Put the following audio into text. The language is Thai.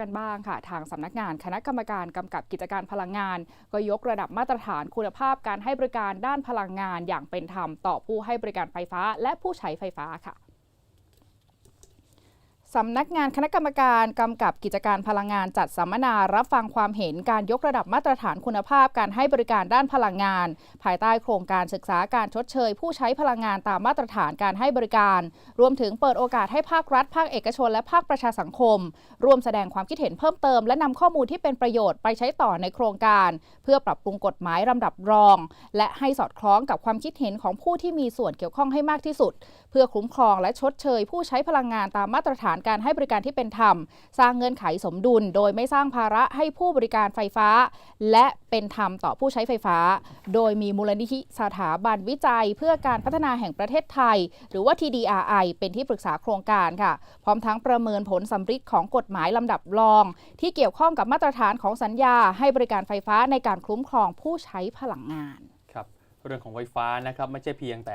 กันบ้างค่ะ ทางสำนักงานคณะกรรมการกำกับกิจการพลังงาน ก็ยกระดับมาตรฐานคุณภาพการให้บริการด้านพลังงานอย่างเป็นธรรมต่อผู้ให้บริการไฟฟ้าและผู้ใช้ไฟฟ้าค่ะ สำนักงานคณะกรรมการกำกับกิจการพลังงานจัดสัมมนารับฟังความเห็นการยกระดับมาตรฐานคุณภาพการให้บริการด้านพลังงาน ภายใต้โครงการศึกษาการชดเชย ผู้ใช้พลังงานตามมาตรฐานการให้บริการ รวมถึงเปิดโอกาสให้ภาครัฐ ภาคเอกชน และภาคประชาสังคม ร่วมแสดงความคิดเห็นเพิ่มเติม และนำข้อมูลที่เป็นประโยชน์ไปใช้ต่อในโครงการ เพื่อปรับปรุงกฎหมายลำดับรอง และให้สอดคล้องกับความคิดเห็นของผู้ที่มีส่วนเกี่ยวข้องให้มากที่สุด เพื่อคุ้มครองและชดเชย ผู้ใช้พลังงานตามมาตรฐานการให้บริการที่เป็นธรรม สร้างเงื่อนไขสมดุล โดยไม่สร้างภาระให้ผู้บริการไฟฟ้า และเป็นธรรมต่อผู้ใช้ไฟฟ้า โดยมีมูลนิธิสถาบันวิจัย เพื่อการพัฒนาแห่งประเทศไทย หรือว่า TDRI เป็นที่ปรึกษาโครงการค่ะ พร้อมทั้งประเมินผลสำฤทธิ์ของกฎหมายลำดับรอง ที่เกี่ยวข้องกับมาตรฐานของสัญญา ให้บริการไฟฟ้าในการคุ้มครองผู้ใช้พลังงานครับเรื่องของไฟฟ้านะครับไม่ใช่เพียงแต่